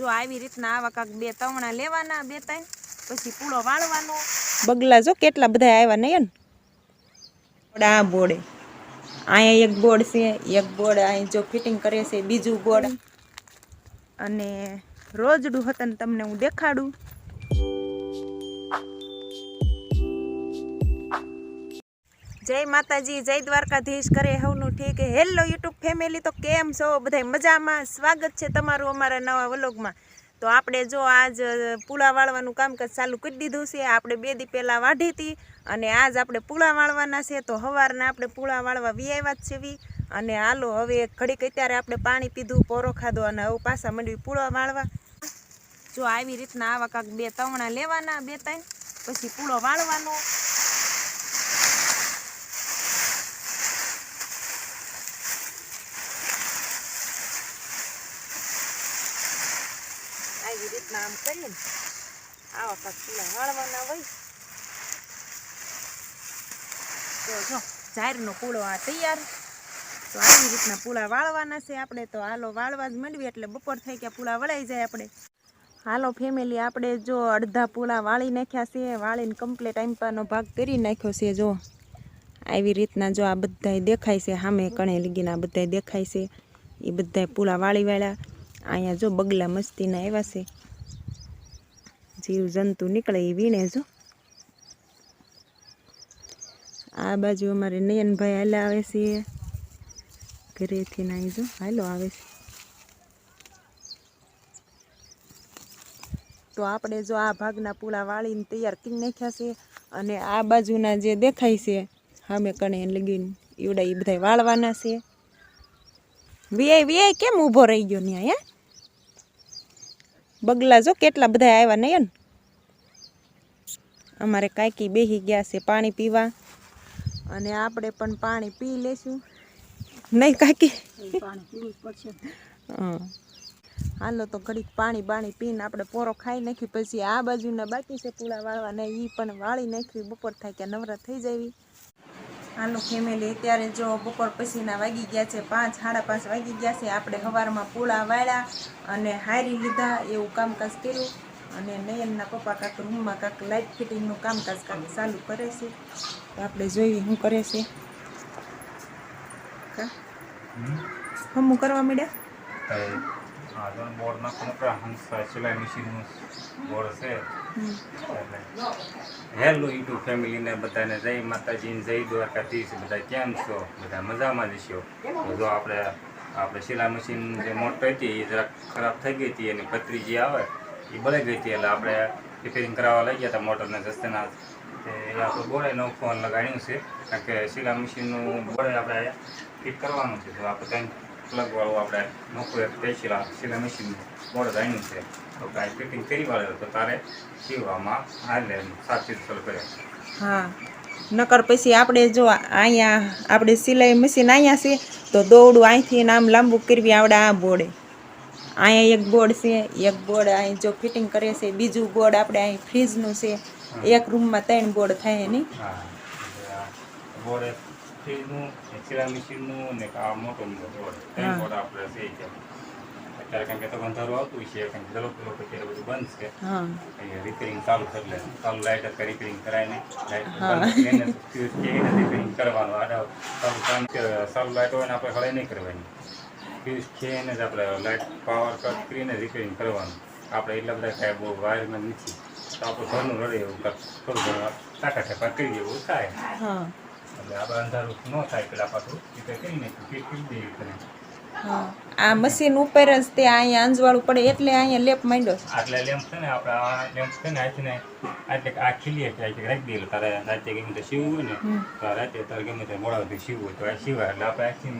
જો આવી રીતના આવા કાંક બે તવણા લેવાના બે ત્રણ પછી પૂળો વાળવાનો. બગલા જો કેટલા બધા આવ્યા નહીં ને આ બોર્ડે અહીંયા એક બોર્ડ છે. એક બોર્ડ અહીં જો ફિટિંગ કરે છે બીજું બોર્ડ. અને રોજડું હતું તમને હું દેખાડું. જય માતાજી, જય દ્વારકાધીશ કરે હવનું ઠીક હેલો યુટ્યુબ ફેમિલી તો કેમ છો? બધા મજામાં? સ્વાગત છે તમારું અમારા નવા વ્લોગમાં. તો આપણે જો આજ પૂળા વાળવાનું કામકાજ ચાલુ કરી દીધું છે. આપણે બે દી પહેલાં વાઢી હતી અને આજ આપણે પૂળા વાળવાના છે. તો સવારના આપણે પૂળા વાળવા વી આવ્યા જ છેવી અને હાલો, હવે ઘડીક અત્યારે આપણે પાણી પીધું, પોરો ખાધો અને હવે પાછા મંડવી પૂળા વાળવા. જો આવી રીતના આવા કાંક બે તવણા લેવાના, બે ત્રણ. પછી પૂળો વાળવાનો આવી રીતના આમ કરીએ ને આવા કાંક પૂળા વાળવાના હોય જો, ઝારનો પૂળો આ તૈયાર. તો આવી રીતના પૂળા વાળવાના છે આપણે. તો હાલો વાળવા જ માંડવી એટલે બપોર થઈ ગયા પૂળા વળાઈ જાય આપણે. હાલો ફેમિલી આપણે જો અડધા પૂળા વાળી નાખ્યા છે. વાળીને કમ્પ્લીટ આઈમ્પાનો ભાગ કરી નાખ્યો છે, જો. આવી રીતના જો આ બધાય દેખાય છે, સામે કણે લીગીના બધાય દેખાય છે. એ બધાય પૂળા વાળી વાળ્યા. અહીંયા જો બગલા મસ્તીના આવ્યા છે. જીવ જંતુ નીકળે એ વીણે જો. આ બાજુ અમારે નયનભાઈ હાલા આવે છે. ઘરેથી ના જો, હાલો આવે છે. તો આપણે જો આ ભાગના પૂળા વાળીને તૈયાર કરી નાખ્યા છે અને આ બાજુના જે દેખાય છે સામે કણે લગીને એવડા એ બધા વાળવાના છે. વીઆઈ વીઆઈ કેમ ઊભો રહી ગયો ત્યાં હે? બગલા જો કેટલા બધા આવ્યા નહીં ને અમારે કાંઈકી બેસી ગયા છે પાણી પીવા. અને આપણે પણ પાણી પી લેશું. નહીં કાકી હાલો તો ઘડીક પાણી બાણી પીને આપણે પોરો ખાઈ નાખી પછી આ બાજુના બાકી છે પૂળા વાળવાના એ પણ વાળી નાખવી બપોર થાય કે નવરા થઈ જાવી. હાલો ફેમિલી અત્યારે જો બપોર પછીના વાગી ગયા છે પાંચ સાડા પાંચ વાગી ગયા છે. આપણે સવારમાં પૂળા વાળ્યા અને હારી લીધા એવું કામકાજ કર્યું અને નયનના પપ્પા કાંક રૂમમાં કાંક લાઇટ ફિટિંગનું કામકાજ કાંક ચાલુ કરે છે. તો આપણે જોઈએ શું કરે છે. હમું. કરવા માંડ્યા? આગળ બોર્ડ નાખવાનું હંસા સિલાઈ મશીનનું બોર્ડ છે. હેલો યુટ્યુબ ફેમિલીને બધાને જય માતાજી જય દ્વારકાધીશ. બધા કેમ છો? બધા મજામાં જ છો? જો આપણે આપણે સિલાઈ મશીન જે મોટર હતી એ જરાક ખરાબ થઈ ગઈ હતી એની પતરી જે આવે, એ બળી ગઈ હતી. એટલે આપણે રિપેરિંગ કરાવવા લઈ ગયા હતા મોટરને જસ્તના એ આપણે બોર્ડે નવું ફોન લગાડ્યું છે. કારણ કે સિલાઈ મશીનનું બોર્ડે આપણે ફિટ કરવાનું છે. તો આપણે કંઈ પ્લગ વાળું આપણે નોખું એક તે સિલાઈ મશીન બોર્ડ આવ્યું છે. તો કાંઈ ફિટિંગ કરી વાળે તો તારે સીવવામાં હાલે સાચી ચાલુ કરે. હા. નકર પછી આપણે જો અહીંયા આપણે સિલાઈ મશીન અહીંયા છે તો દોડું અહીંથી આમ લાંબુ કરવી આવડે આ બોર્ડે. અહીંયા એક બોર્ડ છે એક બોર્ડ અહીં જો ફિટિંગ કરે છે બીજું બોર્ડ આપણે અહીં ફ્રીજનું છે. એક રૂમમાં ત્રણ બોર્ડ થાય નહીં બોર્ડ ફ્રીજનું એક મશીનનું ને આ મોટું બોર્ડ ત્રણ આપણે છે કે અત્યારે કારણ કે તો અંધારું આવતું છે કારણ કે અત્યારે બધું બંધ છે રિપેરિંગ ચાલુ કરી લે ચાલુ લાઇટ અત્યારે રિપેરિંગ કરાય લાઇટ કરીને ફ્યુઝ રિપેરિંગ કરવાનું આ ચાલુ કામ કે ચાલુ લાઇટ હોય ને આપણે હળે નહીં કરવાની ફ્યુઝ ખેઈને જ આપણે લાઇટ પાવર કટ કરીને રિપેરિંગ કરવાનું આપણે એટલા બધા થાય બહુ વાયરમાં નથી તો આપણું ઘરનું રડે એવું થોડું ઘણું ઠેકા કરી દેવું થાય એટલે આપણે અંધારું ન થાય પેલા પાછું. રિપેર કરી નાખ્યું ફીટ કરી દઈએ તને આ મશીન ઉપર જ તે અહીંયા અંજવાળું પડે એટલે અહીંયા લેપ માંડ્યો આટલા લેમ્પ છે ને આપણે આ લેમ્પ છે ને આજે ને આટલે આ ખીલી છે આથી રાખી દઈએ તારે રાતે ગમે તે સીવવું હોય ને. તો રાતે તારે ગમે તે મોડા સુધી સીવવું હોય તો આ સીવાય એટલે આપણે આથી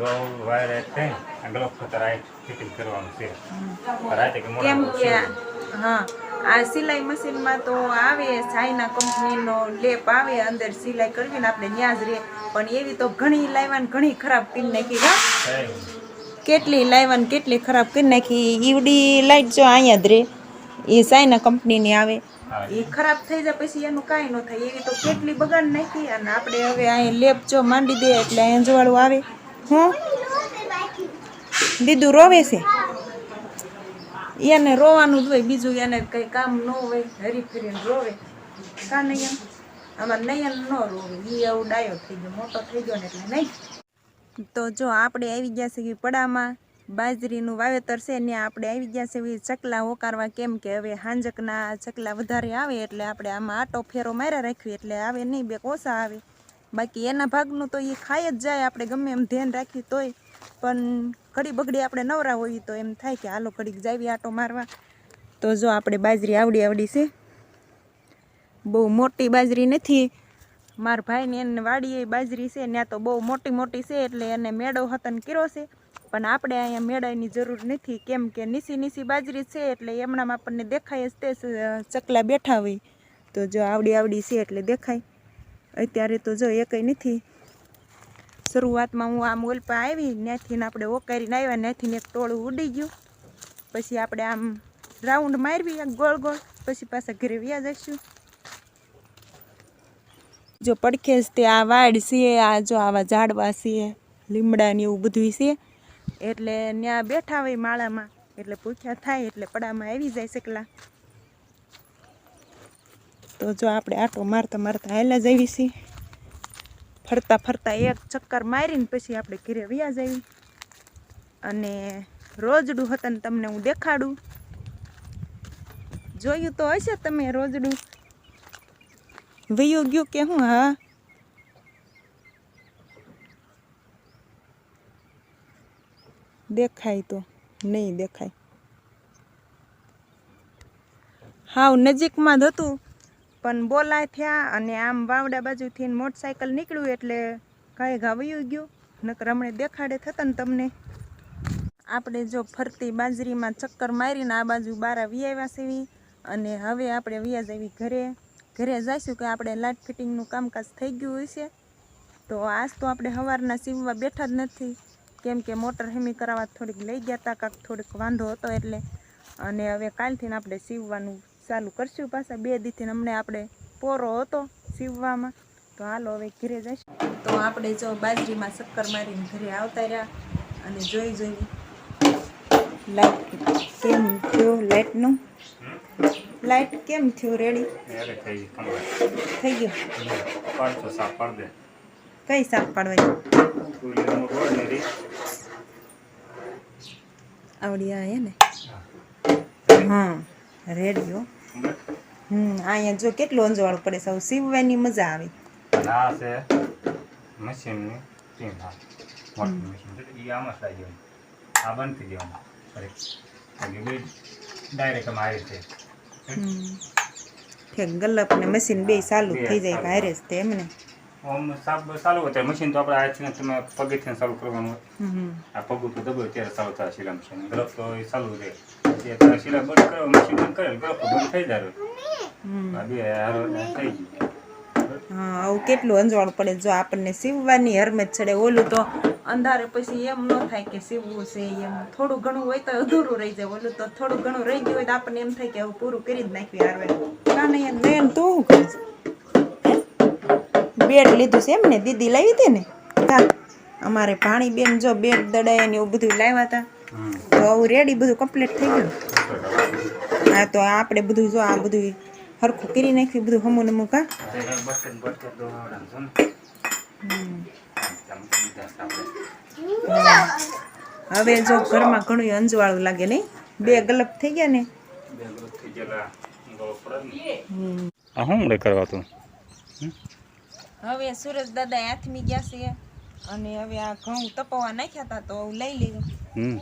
ગૌ વાયર એક થાય આ ગ્લોવ ખતર આ ફિટિંગ કરવાનું છે રાતે કે કેમ કે હા આ સિલાઈ મશીનમાં તો આવે ચાઇના કંપનીનો લેપ આવે અંદર સિલાઈ કરવી ને આપણે ન્યાજ રહે પણ એવી તો ઘણી લાવ્યા ઘણી ખરાબ કરી નાખી હા? કેટલી લાવ્યા ને કેટલી ખરાબ કરી નાખી? ઈવડી લાઈટ જો અહીંયા જ રહે એ ચાઇના કંપનીની આવે. એ ખરાબ થઈ જાય પછી એનું કાંઈ ન થાય. એવી તો કેટલી બગાડ નાખી અને આપણે હવે અહીં લેપ જો માંડી દે એટલે અંજવાળું આવે. હું? દીદુ રોવે છે? એને રોવાનું જ હોય, બીજું એને કંઈ કામ ન હોય, હરી ફરીને રોવે. કા નહીં આમાં નયન ન રોવે એ એવું ડાયો થઈ ગયો, મોટો થઈ ગયો ને એટલે નહીં. તો જો આપણે આવી ગયા છે પડામાં, બાજરીનું વાવેતર છે ને આપણે આવી ગયા છે ચકલા ઓકારવા કેમ કે હવે હાંજકના ચકલા વધારે આવે એટલે આપણે આમાં આટો ફેરો માર્યા રાખીએ એટલે આવે નહીં, બે ઓછા આવે. બાકી એના ભાગનું તો એ ખાઈ જ જાય, આપણે ગમે એમ ધ્યાન રાખીએ તોય. પણ ઘડી બગડી આપણે નવરા હોઈએ તો એમ થાય કે હાલો ઘડીક જાવી આટો મારવા. તો જો આપણે બાજરી આવડી આવડી છે. બહુ મોટી બાજરી નથી. મારા ભાઈને એને વાડીએ બાજરી છે ત્યાં તો બહુ મોટી મોટી છે એટલે એને મેળો હતન કર્યો છે. પણ આપણે અહીંયા મેળાની જરૂર નથી, કેમ કે નીસી નીસી બાજરી છે એટલે એમણામાં આપણને દેખાય જ તે ચકલા બેઠા હોય. તો જો આવડી આવડી છે એટલે દેખાય. અત્યારે તો જો એકય નથી. શરૂઆતમાં હું આમ પર આવી, ત્યાંથીને આપણે ઓકારીને આવ્યા, ત્યાંથીને એક ટોળું ઉડી ગયું. પછી આપણે આમ રાઉન્ડ મારવી ગોળ ગોળ, પછી પાછા ઘરે વ્યા જઈશું. જો પડખે જ તે આ વાડ છે, આ જો આવા ઝાડવા છે, લીમડા ને એવું બધું છે. એટલે ત્યાં બેઠા હોય માળામાં, એટલે ભૂખ્યા થાય, એટલે પડામાં આવી જાય શકલા. તો જો આપણે આટો મારતા મારતા હેલા જઈએ છીએ. ફરતા ફરતા એક ચક્કર મારીને પછી આપણે ઘરે વ્યા જઈએ અને રોજડું હતું ને તમને હું દેખાડું. જોયું તો હશે તમે રોજડું. વયું ગયું કે હું, હા? દેખાય તો, નહીં દેખાય. હાવ નજીકમાં જ હતું. પણ બોલાય થયા અને આમ વાવડા બાજુથી મોટરસાયકલ નીકળ્યું એટલે કાંઈ ઘા વયું ગયું. નકર હમણે દેખાડે થતા ને તમને. આપણે જો ફરતી બાજરીમાં ચક્કર મારીને આ બાજુ બારા વિયાવ્યા સેવી અને હવે આપણે વ્યાજ આવી ઘરે. ઘરે જઈશું કે આપણે લાઇટ ફિટિંગનું કામકાજ થઈ ગયું હશે તો આજ તો આપણે સવારના સીવવા બેઠા જ નથી. કેમ કે મોટર હેમી કરાવવા થોડીક લઈ ગયા હતા કાંક થોડીક વાંધો હતો એટલે. અને હવે કાલથી આપણે સીવવાનું ચાલુ કરશું પાછા. બે દીથી હમણાં આપણે પોરો હતો સીવવામાં. તો હાલો હવે ઘરે જઈશું. તો આપણે જો બાજરીમાં શક્કર મારીને ઘરે આવતા રહ્યા અને જોઈ જોઈ લાઈટ કેમ થયું લાઈટનું લાઈટ કેમ થયું રેડી? થઈ ગયું કઈ સાફ પાડવાની? આવડી આ ને? હા. રેડી હો હમ અહીંયા જો કેટલું અંજવાળું પડે સૌ સીવવાની મજા આવે. ના છે મશીનની ટીમ હા મોટી મશીન. એ આમાં થઈ ગયું આ બંધ થઈ ગયું અરે બે ડાયરેક્ટ આમાં આવી છે. હમ. ઠેક ગલ્લપ ને મશીન બે ચાલુ થઈ જાય વાયરસ તે એમને આમ સાબ ચાલુ હોય ત્યારે મશીન તો આપણે આજથી તમે પગેથી ચાલુ કરવાનું હોય. આ પગ તો દબાવ ત્યારે ચાલુ થાય સિલા મશીન ગ્રફ તો એ ચાલુ રહે. પછી સિલા બંધ કરો મશીન બંધ કરે ગ્રફ બંધ થઈ જાય હમ. હારો થઈ ગયું. હા આવું કેટલું અંજવાળું પડે જો આપણને સીવવાની હરમેજ છડે ઓલું તો અંધારે પછી એમ ન થાય કે સીવવું છે એમ. થોડું ઘણું હોય તો અધૂરું રહી જાય. ઓલું તો થોડું ઘણું રહી ગયું હોય તો આપણને એમ થાય કે હવે પૂરું કરી જ નાખ્યું હારવે કા નહીં નયન તું શું બેડ લીધું છે એમ ને? દીદી લાવી હતી ને? હા. અમારે પાણી બેન જો બેડ દડાય ને એવું બધું લાવ્યા હતા. તો આવું રેડી બધું કમ્પ્લીટ થઈ ગયું. હા તો આપણે બધું જો આ બધું હરખું કરી નાખ્યું બધું હમું નમું કા હવે જો ઘરમાં ઘણું અંજવાળું લાગે નહીં? બે ગલપ થઈ ગયા ને? બે થઈ. આ શું કરવા તું હવે સુરજ દાદા હાથમી ગયા છે અને હવે આ ઘઉં તપવા નાખ્યા હતા તો હું લઈ લીધું હમ.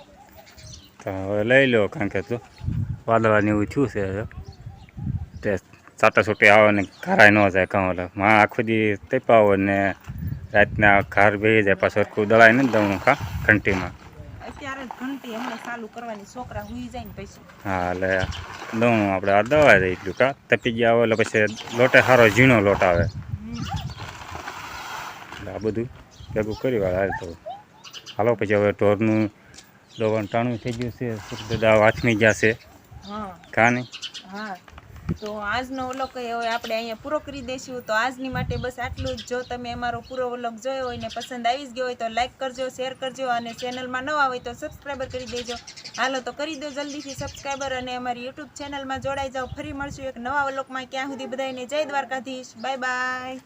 તો હવે લઈ લો કારણ કે તો વાદળાને એવું થયું છે તે સાટા છૂટી આવે ને ઘરાય ન જાય ઘઉં એટલે માં આખો દી તપાવો ને રાતના ઘર બેસી જાય પાછું સરખું દળાય ને દઉં ખા ઘંટીમાં. અત્યારે ઘંટી હમણાં ચાલુ કરવાની છોકરા હુઈ જાય ને પછી. હા એટલે દઉં આપણે આ દવા એટલું કા તપી ગયા હોય એટલે પછી લોટે સારો ઝીણો લોટ આવે. આ બધું. ભેગું કર્યું હાલ તો. હાલો પછી હવે ઢોરનું દવાનું ટાણું થઈ ગયું છે. દાદા વાંચમી ગયા છે. હા. કાં નહીં હા. તો આજનો ઓલોક હવે આપણે અહીંયા પૂરો કરી દઈશું. તો આજની માટે બસ આટલું જ. જો તમે અમારો પૂરો ઓલોક જોયો હોય ને પસંદ આવી જ ગયો હોય તો લાઈક કરજો શેર કરજો અને ચેનલમાં નવા હોય તો સબસ્ક્રાઈબર કરી દેજો. હાલો તો કરી દો જલ્દીથી સબસ્ક્રાઈબર અને અમારી યુટ્યુબ ચેનલમાં જોડાઈ જાઓ. ફરી મળશું એક નવા ઓલોકમાં. ક્યાં સુધી બધાને જય દ્વારકાધીશ. Bye bye